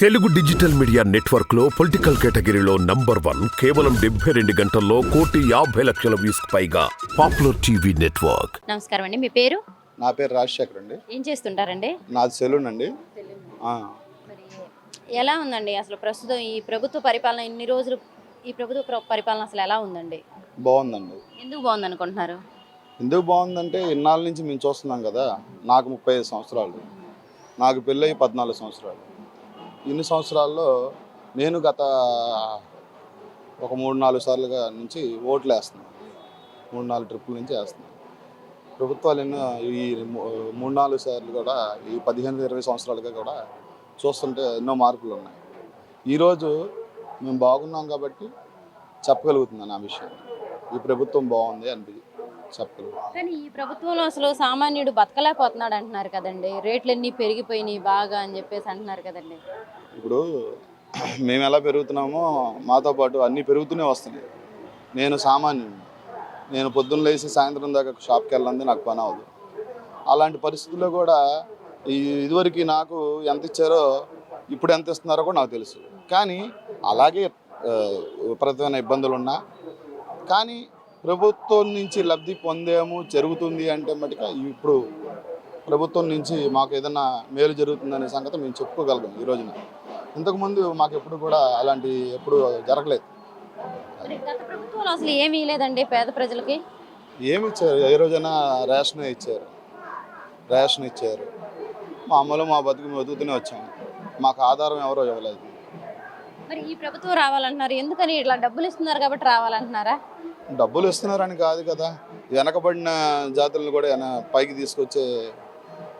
Telugu digital media నెట్వర్క్లో political కేటగిరీలో number one కేవలం డెబ్బై రెండు గంటల్లో కోటి యాభై లక్షల వ్యూస్ పైగా పాపులర్ టీవీ నెట్వర్క్. నమస్కారం అండి మీ పేరు? నా పేరు రాజశేఖర్ అండి. ఏం చేస్తుంటారండి? నాది సెలూన్ అండి. ఆ, మరి ఎలా ఉందండి అసలు ప్రస్తుతం ఈ ప్రభుత్వ పరిపాలన ఇన్ని రోజులు ఈ ప్రభుత్వ ప్ర- పరిపాలన అసలు ఎలా ఉందండి? బాగుందండి. ఎందుకు బాగుంది అనుకుంటున్నారు ఎందుకు బాగుందంటే ఇన్నాళ్ళ నుంచి మేము చూస్తున్నాం కదా నాకు ముప్పై ఐదు సంవత్సరాలు. నాకు పెళ్ళయి పద్నాలుగు సంవత్సరాలు. ఇన్ని సంవత్సరాల్లో నేను గత ఒక మూడు నాలుగు సార్లుగా నుంచి ఓట్లు వేస్తున్నాను. మూడు నాలుగు ట్రిప్పుల నుంచి వేస్తున్నాను. ప్రభుత్వాలు ఎన్నో ఈ మూ- మూడు నాలుగు సార్లు కూడా ఈ పదిహేను ఇరవై సంవత్సరాలుగా కూడా చూస్తుంటే ఎన్నో మార్పులు ఉన్నాయి. ఈరోజు మేము బాగున్నాం కాబట్టి చెప్పగలుగుతున్నాను ఆ విషయం. ఈ ప్రభుత్వం బాగుంది అనిపి కానీ ఈ ప్రభుత్వంలో అసలు సామాన్యుడు బతకలేకపోతున్నాడు అంటున్నారు కదండి. రేట్లన్నీ పెరిగిపోయినాయి బాగా అని చెప్పేసి అంటున్నారు కదండి. ఇప్పుడు మేము ఎలా పెరుగుతున్నామో మాతో పాటు అన్నీ పెరుగుతూనే వస్తున్నాయి. నేను సామాన్యుడిని. నేను పొద్దున్న లేచి సాయంత్రం దాకా షాప్కి వెళ్ళంది నాకు పని అవ్వదు. అలాంటి పరిస్థితుల్లో కూడా ఈ ఇదివరకు నాకు ఎంత ఇచ్చారో ఇప్పుడు ఎంత ఇస్తున్నారో కూడా నాకు తెలుసు. కానీ అలాగే విపరీతమైన ఇబ్బందులు ఉన్నా కానీ ప్రభుత్వం నుంచి లబ్ధి పొందాము జరుగుతుంది అంటే మటుక ఇప్పుడు ప్రభుత్వం నుంచి మాకు ఏదైనా మేలు జరుగుతుందనే సంగతి మేము చెప్పుకోగలం ఈ రోజున. ఇంతకుముందు మాకు ఎప్పుడు కూడా అలాంటి ఎప్పుడు జరగలేదు. అసలు ఏమీ లేదండి పేద ప్రజలకి? ఏమి ఇచ్చారు? ఏ రోజైనా రేషన్ ఇచ్చారు. రేషన్ ఇచ్చారు. మామూలు మా బతుకు బతుకుతూనే వచ్చాము మాకు ఆధారం ఎవరో ఇవ్వలేదు. మరి ఈ ప్రభుత్వం రావాలంటున్నారు. ఎందుకని ఇట్లా డబ్బులు ఇస్తున్నారు కాబట్టి రావాలంటున్నారా? డబ్బులు ఇస్తున్నారని కాదు కదా. వెనకబడిన జాతులను కూడా పైకి తీసుకొచ్చే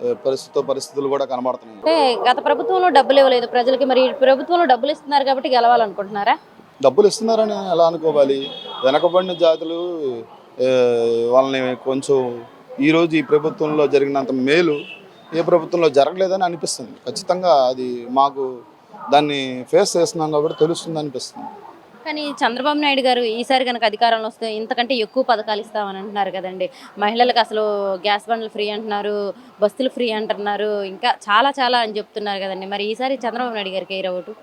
ఏ, పరిస్థితి పరిస్థితులు కూడా కనబడుతున్నాయి. గత ప్రభుత్వంలో డబ్బులు ఇవ్వలేదు. ప్రజలకి మరి ప్రభుత్వంలో డబ్బులు ఇస్తున్నారు కాబట్టి గెలవాలనుకుంటున్నారా? డబ్బులు ఇస్తున్నారని ఎలా అనుకోవాలి? వెనకబడిన జాతులు వాళ్ళని కొంచెం ఈరోజు ఈ ప్రభుత్వంలో జరిగినంత మేలు ఏ ప్రభుత్వంలో జరగలేదని అనిపిస్తుంది. ఖచ్చితంగా అది మాకు దాన్ని ఫేస్ చేస్తున్నాం కాబట్టి తెలుస్తుంది అనిపిస్తుంది కానీ చంద్రబాబు నాయుడు గారు ఈసారి కనుక అధికారంలో వస్తే ఇంతకంటే ఎక్కువ పథకాలు ఇస్తామని అంటున్నారు కదండి. మహిళలకు అసలు గ్యాస్ బండ్లు ఫ్రీ అంటున్నారు బస్సులు ఫ్రీ అంటున్నారు ఇంకా చాలా చాలా అని చెప్తున్నారు కదండి. మరి ఈసారి చంద్రబాబు నాయుడు గారికి ఏ ఓటు?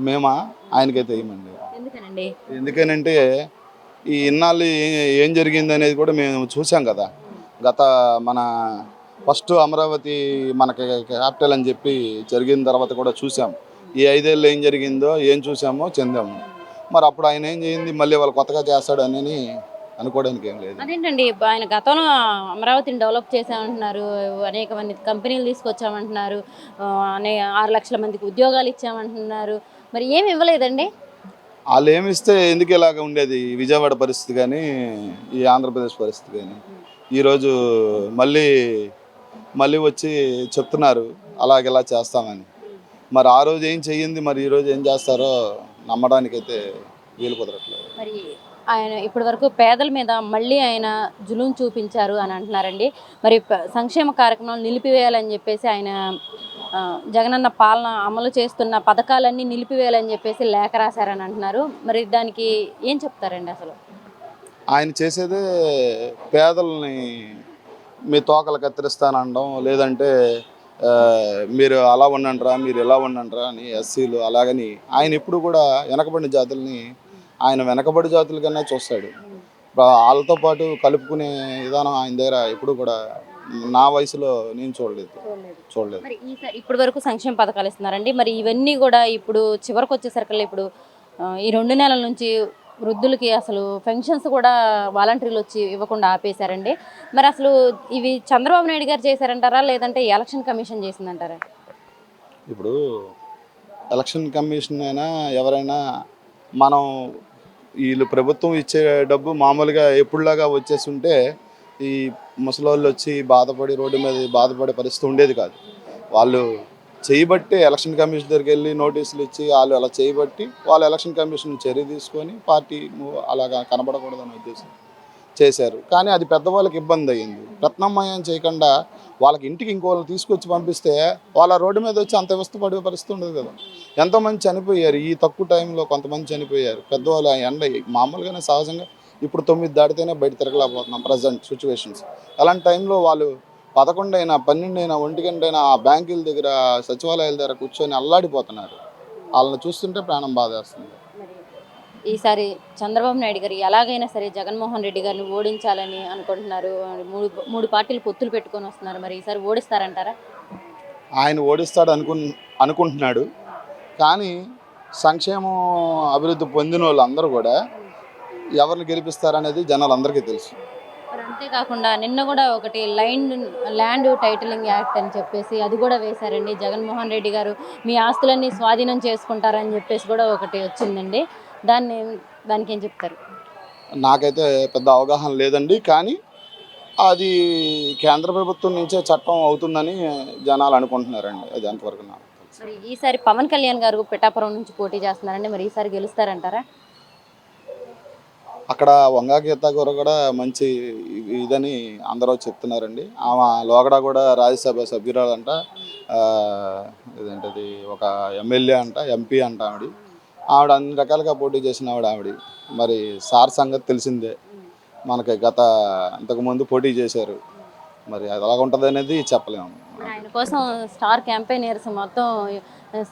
మేమా? ఆయనకైతే వేయమండి ఎందుకనండి? ఎందుకనంటే ఈ ఇన్నాళ్ళు ఏ- ఏం జరిగింది అనేది కూడా మేము చూసాం కదా. గత మన ఫస్ట్ అమరావతి మనకి క్యాపిటల్ అని చెప్పి జరిగిన తర్వాత కూడా చూసాం. ఈ ఐదేళ్ళు ఏం జరిగిందో ఏం చూసామో చెందాము. మరి అప్పుడు ఆయన ఏం చేయింది? మళ్ళీ వాళ్ళు కొత్తగా చేస్తాడు అని అనుకోవడానికి ఏం లేదు. అదేంటండి? ఆయన గతంలో అమరావతిని డెవలప్ చేసామంటున్నారు అనేక మంది కంపెనీలు తీసుకొచ్చామంటున్నారు. అనే ఆరు లక్షల మందికి ఉద్యోగాలు ఇచ్చామంటున్నారు. మరి ఏమి ఇవ్వలేదండి? వాళ్ళు ఏమి ఇస్తే ఎందుకు ఇలాగ ఉండేది? విజయవాడ పరిస్థితి కానీ ఈ ఆంధ్రప్రదేశ్ పరిస్థితి కానీ. ఈరోజు మళ్ళీ మళ్ళీ వచ్చి చెప్తున్నారు. అలాగ ఇలా చేస్తామని. మరి ఆ రోజు ఏం చెయ్యింది మరి ఈ రోజు ఏం చేస్తారో నమ్మడానికైతే వీలు కుదరట్లేదు. మరి ఆయన ఇప్పటి వరకు పేదల మీద మళ్ళీ ఆయన జులుం చూపించారు అని అంటున్నారండి. మరి సంక్షేమ కార్యక్రమాలు నిలిపివేయాలని చెప్పేసి ఆయన జగనన్న పాలన అమలు చేస్తున్న పథకాలన్నీ నిలిపివేయాలని చెప్పేసి లేఖ రాశారని అంటున్నారు. మరి దానికి ఏం చెప్తారండి అసలు? ఆయన చేసేదే పేదలని మీ తోకలు కత్తిరిస్తానడం లేదంటే మీరు అలా ఉండండిరా మీరు ఇలా ఉండండిరా అని ఎస్సీలు అలాగని ఆయన ఎప్పుడు కూడా వెనకబడిన జాతుల్ని ఆయన వెనకబడి జాతుల కన్నా చూస్తాడు. వాళ్ళతో పాటు కలుపుకునే విధానం ఆయన దగ్గర ఎప్పుడు కూడా నా వయసులో నేను చూడలేదు. చూడలేదు. మరి ఇప్పటి వరకు సంక్షేమ పథకాలు ఇస్తున్నారండి. మరి ఇవన్నీ కూడా ఇప్పుడు చివరికి వచ్చేసరికి ఇప్పుడు ఈ రెండు నెలల నుంచి వృద్ధులకి అసలు పెన్షన్స్ కూడా వాలంటీర్లు వచ్చి ఇవ్వకుండా ఆపేశారండి. మరి అసలు ఇవి చంద్రబాబు నాయుడు గారు చేశారంటారా? లేదంటే ఎలక్షన్ కమిషన్ చేసిందంటారా? ఇప్పుడు ఎలక్షన్ కమిషన్ అయినా ఎవరైనా మనం వీళ్ళు ప్రభుత్వం ఇచ్చే డబ్బు మామూలుగా ఎప్పుడులాగా వచ్చేసి ఉంటే ఈ ముసలోళ్ళు వచ్చి బాధపడి రోడ్డు మీద బాధపడే పరిస్థితి ఉండేది కాదు. వాళ్ళు చేయబట్టి ఎలక్షన్ కమిషన్ దగ్గరికి వెళ్ళి నోటీసులు ఇచ్చి వాళ్ళు అలా చేయబట్టి వాళ్ళు ఎలక్షన్ కమిషన్ చర్య తీసుకొని పార్టీ అలాగా కనబడకూడదని ఉద్దేశం చేశారు. కానీ అది పెద్దవాళ్ళకి ఇబ్బంది అయ్యింది. ప్రత్నామయం చేయకుండా వాళ్ళకి ఇంటికి ఇంకోళ్ళని తీసుకొచ్చి పంపిస్తే వాళ్ళ రోడ్డు మీద వచ్చి అంత విస్తపడే పరిస్థితి ఉండదు కదా. ఎంతోమంది చనిపోయారు. ఈ తక్కువ టైంలో కొంతమంది చనిపోయారు. పెద్దవాళ్ళు ఆ ఎండ మామూలుగానే సహజంగా ఇప్పుడు తొమ్మిది దాటితేనే బయట తిరగలేకపోతున్నాం ప్రజెంట్ సిచ్యువేషన్స్. అలాంటి టైంలో వాళ్ళు పదకొండు అయినా పన్నెండు అయినా ఒంటి గంట అయినా ఆ బ్యాంకుల దగ్గర సచివాలయాల దగ్గర కూర్చొని అల్లాడిపోతున్నారు. వాళ్ళని చూస్తుంటే ప్రాణం బాధేస్తుంది. ఈసారి చంద్రబాబు నాయుడు గారు ఎలాగైనా సరే జగన్మోహన్ రెడ్డి గారిని ఓడించాలని అనుకుంటున్నారు. మూడు మూడు పార్టీలు పొత్తులు పెట్టుకొని వస్తున్నారు. మరి ఈసారి ఓడిస్తారంటారా? ఆయన ఓడిస్తాడు అనుకు అనుకుంటున్నాడు. కానీ సంక్షేమం అభివృద్ధి పొందిన వాళ్ళందరూ కూడా ఎవరిని గెలిపిస్తారనేది జనాలందరికీ తెలుసు. మరి అంతేకాకుండా నిన్న కూడా ఒకటి లైన్ ల్యాండ్ టైటిలింగ్ యాక్ట్ అని చెప్పేసి అది కూడా వేశారండి. జగన్మోహన్ రెడ్డి గారు మీ ఆస్తులన్నీ స్వాధీనం చేసుకుంటారని చెప్పేసి కూడా ఒకటి వచ్చిందండి. దాన్ని దానికి ఏం చెప్తారు? నాకైతే పెద్ద అవగాహన లేదండి. కానీ అది కేంద్ర ప్రభుత్వం నుంచే చట్టం అవుతుందని జనాలు అనుకుంటున్నారండి. అది ఎంతవరకు నాకు మరి ఈసారి పవన్ కళ్యాణ్ గారు పిఠాపురం నుంచి పోటీ చేస్తున్నారండి. మరి ఈసారి గెలుస్తారంటారా? అక్కడ వంగా గీత గారు కూడా మంచి ఇదని అందరూ చెప్తున్నారండి. ఆమె లోగడ కూడా రాజ్యసభ సభ్యురాలంట. ఇదేంటది ఒక ఎమ్మెల్యే అంట ఎంపీ అంట ఆవిడ. ఆవిడ అన్ని రకాలుగా పోటీ చేసిన ఆవిడ ఆవిడ. మరి సార్ సంగతి తెలిసిందే. మనకి గత ఇంతకుముందు పోటీ చేశారు. మరి అది ఎలా ఉంటుంది అనేది చెప్పలేము. ఆయన కోసం స్టార్ క్యాంపెయినర్స్ మొత్తం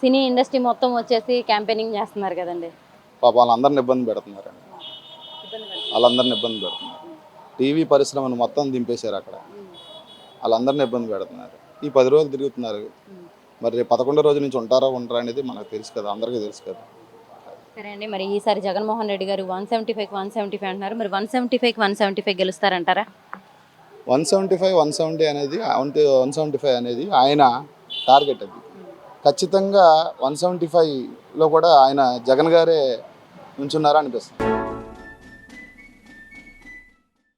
సినీ ఇండస్ట్రీ మొత్తం వచ్చేసి క్యాంపెయినింగ్ చేస్తున్నారు కదండి. పాప వాళ్ళందరిని ఇబ్బంది పెడుతున్నారండి. వాళ్ళందరిని ఇబ్బంది పెడుతున్నారు. టీవీ పరిశ్రమను మొత్తం దింపేశారు అక్కడ. వాళ్ళందరిని ఇబ్బంది పెడుతున్నారు. ఈ పది రోజులు తిరుగుతున్నారు. మరి రేపు పదకొండో రోజు నుంచి ఉంటారా ఉండరా అనేది మనకు తెలుసు కదా. అందరికీ తెలుసు కదా. సరే అండి. మరి ఈసారి జగన్మోహన్ రెడ్డి గారు one seventy five one seventy five అంటున్నారు. మరి one seventy five one seventy five గెలుస్తారంటారా? One seventy five one seventy అనేది వన్ సెవెంటీ ఫైవ్ అనేది ఆయన టార్గెట్ అది. ఖచ్చితంగా వన్ సెవెంటీ ఫైవ్లో కూడా ఆయన జగన్ గారే ఉంచున్నారా అనిపిస్తుంది.